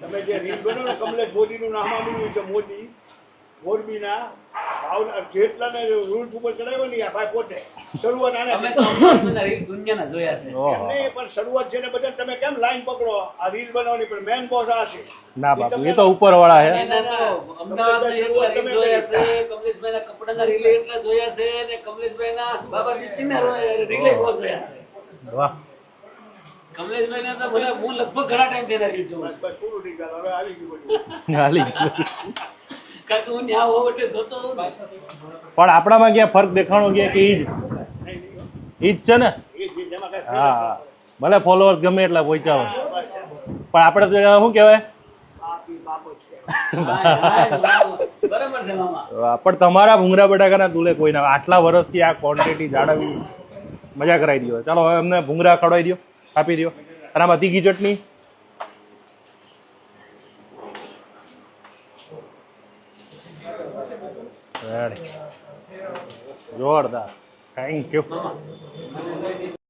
તમે જે રીલ બનો ને કમલેશ મોદીનું નામ આવેલું છે મોદી મોરબીના ભાવના જેટલાને રૂલ્સ ઉપર ચડાવ્યો ને આ ભાઈ પોતે શરૂઆત આને અમે દુનિયાના જોયા છે. એમને પણ શરૂઆત છે ને બધા તમે કેમ લાઈન પકડો? આ રીલ બનાવવાની પણ મેન બોસ આ છે. ના બાપુ એ તો ઉપર વાળા હે એના તો અમદાવાદના એટલા રીલ જોયા છે કમલેશભાઈના કપડાના રીલ એટલા જોયા છે ને કમલેશભાઈના બાબા ચિન્ના રીલે જોયા છે. વાહ. કમલેશભાઈને તો મને હું લગભગ ઘણા ટાઈમ તેના રીલ જોઉં બસ બસ પૂરું થઈ ગયું હવે આવી ગયું હાલી કારણ કે હું ન્યા હોઉં એટલે જોતો પણ આપણામાં ક્યાં ફરક દેખાણો ગયા કે ઈ જ. ઈ જ છે ને હા. ભલે ફોલોઅર્સ ગમે એટલા પહોંચાવો પણ આપણે તો શું કહેવાય? પણ તમારા ભૂંગરા બટાકાના દુલે કોઈ ના આટલા વર્ષથી આ ક્વોન્ટિટી જાળવવી મજા કરાવી દો ચાલો હવે અમને ભૂંગરા ખવડાવી દો આપી દો અને આમાં તીખી ચટણી. જોરદાર. Thank you